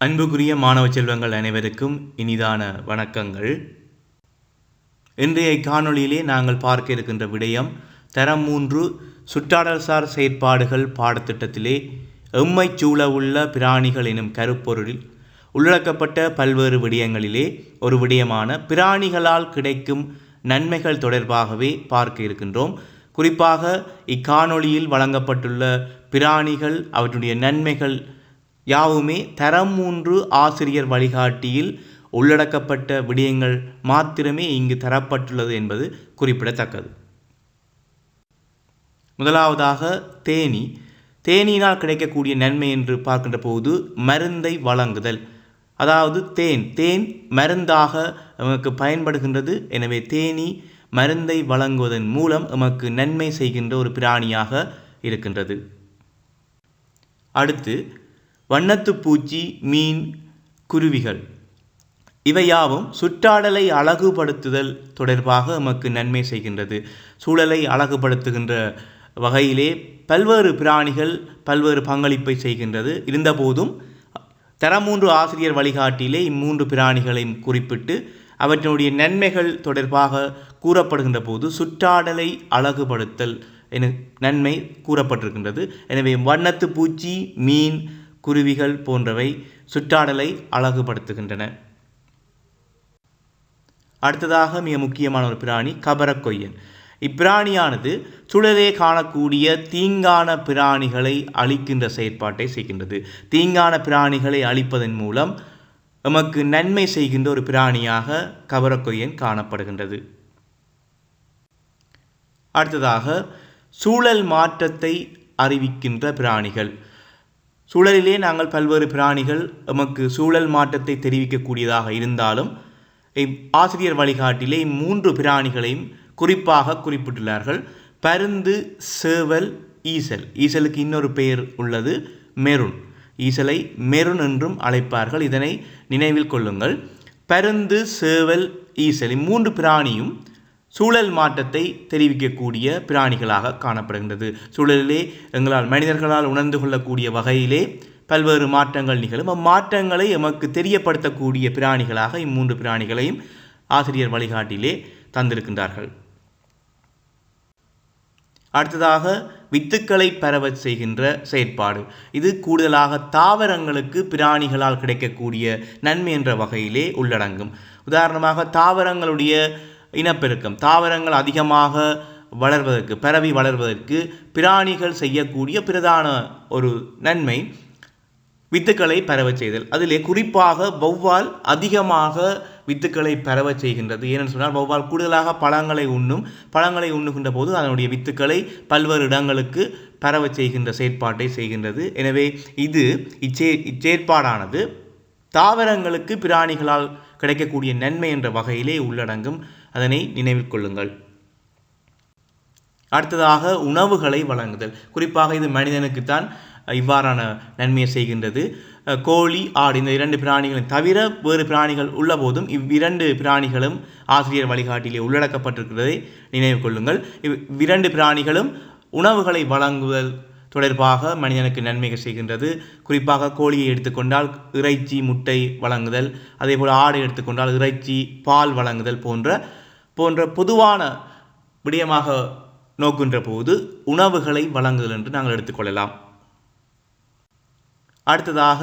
அன்புக்குரிய மாணவ செல்வங்கள் அனைவருக்கும் இனிதான வணக்கங்கள். இன்றைய காணொளியிலே நாங்கள் பார்க்க இருக்கின்ற விடயம் தரம் மூன்று சுற்றாடல்சார் செயற்பாடுகள் பாடத்திட்டத்திலே எம்மை சூழ உள்ள பிராணிகள் எனும் கருப்பொருளில் உள்ளடக்கப்பட்ட பல்வேறு விடயங்களிலே ஒரு விடயமான பிராணிகளால் கிடைக்கும் நன்மைகள் தொடர்பாகவே பார்க்க இருக்கின்றோம். குறிப்பாக இக்காணொளியில் வழங்கப்பட்டுள்ள பிராணிகள் அவற்றுடைய நன்மைகள் யாவுமே தரம் மூன்று ஆசிரியர் வழிகாட்டியில் உள்ளடக்கப்பட்ட விடயங்கள் மாத்திரமே இங்கு தரப்பட்டுள்ளது என்பது குறிப்பிடத்தக்கது. முதலாவதாக தேனி. தேனியினால் கிடைக்கக்கூடிய நன்மை என்று பார்க்கின்ற போது மருந்தை வழங்குதல். அதாவது தேன். தேன் மருந்தாக நமக்கு பயன்படுகின்றது. எனவே தேனி மருந்தை வழங்குவதன் மூலம் எமக்கு நன்மை செய்கின்ற ஒரு பிராணியாக இருக்கின்றது. அடுத்து வண்ணத்து பூச்சி மீன் குருவிகள். இவையாவும் சுற்றாடலை அழகுபடுத்துதல் தொடர்பாக எமக்கு நன்மை செய்கின்றது. சூழலை அழகுபடுத்துகின்ற வகையிலே பல்வேறு பிராணிகள் பல்வேறு பங்களிப்பை செய்கின்றது. இருந்தபோதும் தரமூன்று ஆசிரியர் வழிகாட்டிலே இம்மூன்று பிராணிகளையும் குறிப்பிட்டு அவற்றினுடைய நன்மைகள் தொடர்பாக கூறப்படுகின்ற போது சுற்றாடலை அழகுபடுத்தல் என நன்மை கூறப்பட்டிருக்கின்றது. எனவே வண்ணத்து பூச்சி மீன் குருவிகள் போன்றவை சுற்றாடலை அழகுபடுத்துகின்றன. அடுத்ததாக மிக முக்கியமான ஒரு பிராணி கபரக்கொய்யன். இப்பிராணியானது சுழலே காணக்கூடிய தீங்கான பிராணிகளை அழிக்கின்ற செயற்பாட்டை செய்கின்றது. தீங்கான பிராணிகளை அழிப்பதன் மூலம் நமக்கு நன்மை செய்கின்ற ஒரு பிராணியாக கபரக்கொய்யன் காணப்படுகின்றது. அடுத்ததாக சூழல் மாற்றத்தை அறிவிக்கின்ற பிராணிகள். சூழலிலே நாங்கள் பல்வேறு பிராணிகள் எமக்கு சூழல் மாற்றத்தை தெரிவிக்கக்கூடியதாக இருந்தாலும் ஆசிரியர் வழிகாட்டிலே மூன்று பிராணிகளையும் குறிப்பாக குறிப்பிட்டுள்ளார்கள். பருந்து சேவல் ஈசல். ஈசலுக்கு இன்னொரு பெயர் உள்ளது மெருன். ஈசலை மெருன் என்றும் அழைப்பார்கள். இதனை நினைவில் கொள்ளுங்கள். பருந்து சேவல் ஈசல் இம்மூன்று பிராணியும் சூழல் மாற்றத்தை தெரிவிக்கக்கூடிய பிராணிகளாக காணப்படுகின்றது. சூழலிலே எங்களால் மனிதர்களால் உணர்ந்து கொள்ளக்கூடிய வகையிலே பல்வேறு மாற்றங்கள் நிகழும். அம்மாற்றங்களை எமக்கு தெரியப்படுத்தக்கூடிய பிராணிகளாக இம்மூன்று பிராணிகளையும் ஆசிரியர் வழிகாட்டிலே தந்திருக்கின்றார்கள். அடுத்ததாக வித்துக்களை பரவச் செய்கின்ற செயற்பாடு. இது கூடுதலாக தாவரங்களுக்கு பிராணிகளால் கிடைக்கக்கூடிய நன்மை என்ற வகையிலே உள்ளடங்கும். உதாரணமாக தாவரங்களுடைய இனப்பெருக்கம். தாவரங்கள் அதிகமாக வளர்வதற்கு பரவி வளர்வதற்கு பிராணிகள் செய்யக்கூடிய பிரதான ஒரு நன்மை வித்துக்களை பரவச் செய்தல். அதிலே குறிப்பாக வௌவால் அதிகமாக வித்துக்களை பரவச் செய்கின்றது. ஏனென்று சொன்னால் வௌவால் கூடுதலாக பழங்களை உண்ணும் பழங்களை உண்ணுகின்ற போது அதனுடைய வித்துக்களை பல்வேறு இடங்களுக்கு பரவச் செய்கின்ற செயற்பாட்டை செய்கின்றது. எனவே இது இச்சே இச்செயற்பாடானது தாவரங்களுக்கு பிராணிகளால் கிடைக்கக்கூடிய நன்மை என்ற வகையிலே உள்ளடங்கும் அதனை நினைவில் கொள்ளுங்கள். அடுத்ததாக உணவுகளை வழங்குதல். குறிப்பாக இது மனிதனுக்குத்தான் இவ்வாறான நன்மையை செய்கின்றது. கோழி ஆடு இந்த இரண்டு பிராணிகளும் தவிர வேறு பிராணிகள் உள்ள போதும் இவ்விரண்டு பிராணிகளும் ஆசிரியர் வழிகாட்டிலே உள்ளடக்கப்பட்டிருக்கிறதை நினைவு கொள்ளுங்கள். இவ்விரண்டு பிராணிகளும் உணவுகளை வழங்குதல் தொடர்பாக மனிதனுக்கு நன்மைகள் செய்கின்றது. குறிப்பாக கோழியை எடுத்துக்கொண்டால் இறைச்சி முட்டை வழங்குதல். அதே போல் ஆடை எடுத்துக்கொண்டால் இறைச்சி பால் வழங்குதல் போன்ற போன்ற பொதுவான விடயமாக நோக்கின்ற போது உணவுகளை வழங்குதல் என்று நாங்கள் எடுத்துக்கொள்ளலாம் அடுத்ததாக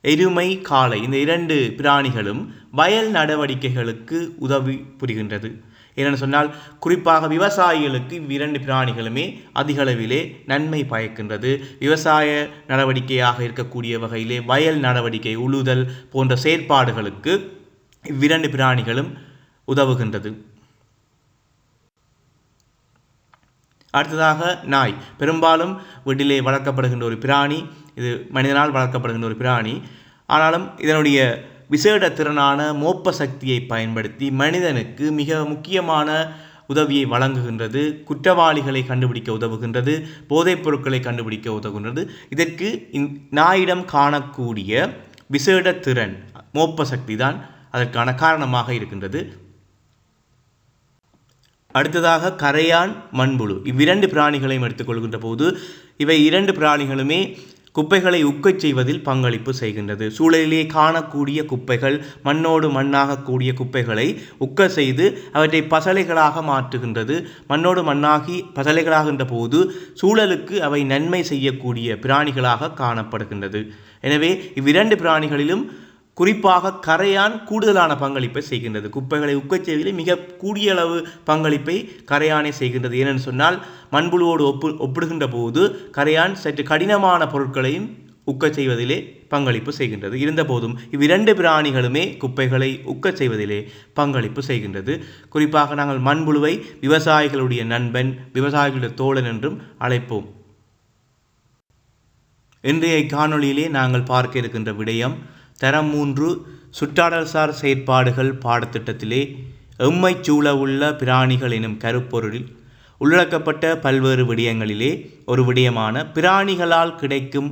எருமை காளை. இந்த இரண்டு பிராணிகளும் வயல் நடவடிக்கைகளுக்கு உதவி புரிகின்றது. ஏனென்று சொன்னால் குறிப்பாக விவசாயிகளுக்கு இவ்விரண்டு பிராணிகளுமே அதிகளவிலே நன்மை பயக்கின்றது. விவசாய நடவடிக்கையாக இருக்கக்கூடிய வகையிலே வயல் நடவடிக்கை உழுதல் போன்ற செயற்பாடுகளுக்கு இவ்விரண்டு பிராணிகளும் உதவுகின்றது. அடுத்ததாக நாய். பெரும்பாலும் வீட்டிலே வளர்க்கப்படுகின்ற ஒரு பிராணி இது மனிதனால் வளர்க்கப்படுகின்ற ஒரு பிராணி. ஆனாலும் இதனுடைய விசேட திறனான மோப்ப சக்தியை பயன்படுத்தி மனிதனுக்கு மிக முக்கியமான உதவியை வழங்குகின்றது குற்றவாளிகளை கண்டுபிடிக்க உதவுகின்றது போதைப் பொருட்களை கண்டுபிடிக்க உதவுகின்றது. இதற்கு நாயிடம் காணக்கூடிய விசேட திறன் மோப்ப சக்தி தான் அதற்கான காரணமாக இருக்கின்றது. அடுத்ததாக கரையான் மண்புழு. இவ்விரண்டு பிராணிகளையும் எடுத்துக்கொள்கின்ற போது இவை இரண்டு பிராணிகளுமே குப்பைகளை உக்கச் செய்வதில் பங்களிப்பு செய்கின்றது. சூழலிலே காணக்கூடிய குப்பைகள் மண்ணோடு மண்ணாக கூடிய குப்பைகளை உக்க செய்து அவற்றை பசலைகளாக மாற்றுகின்றது. மண்ணோடு மண்ணாகி பசலைகளாகின்ற போது சூழலுக்கு அவை நன்மை செய்யக்கூடிய பிராணிகளாக காணப்படுகின்றது. எனவே இவ்விரண்டு பிராணிகளிலும் குறிப்பாக கரையான் கூடுதலான பங்களிப்பை செய்கின்றது. குப்பைகளை உக்கச் செய்வதில் மிக கூடிய அளவு பங்களிப்பை கரையானே செய்கின்றது. ஏனென்று சொன்னால் மண்புழுவோடு ஒப்பு ஒப்பிடுகின்ற போது கரையான் சற்று கடினமான பொருட்களையும் உக்கச் செய்வதிலே பங்களிப்பு செய்கின்றது. இருந்தபோதும் இவ்விரண்டு பிராணிகளுமே குப்பைகளை உக்கச் செய்வதிலே பங்களிப்பு செய்கின்றது. குறிப்பாக நாங்கள் மண்புழுவை விவசாயிகளுடைய நண்பன் விவசாயிகளுடைய தோழன் என்றும் அழைப்போம். இன்றைய காணொளியிலே நாங்கள் பார்க்க இருக்கின்ற விடயம் தரம் மூன்று சுற்றாடல்சார் செயற்பாடுகள் பாடத்திட்டத்திலே எம்மைச் சூழ உள்ள பிராணிகள் எனும் கருப்பொருளில் உள்ளடக்கப்பட்ட பல்வேறு விடயங்களிலே ஒரு விடயமான பிராணிகளால் கிடைக்கும்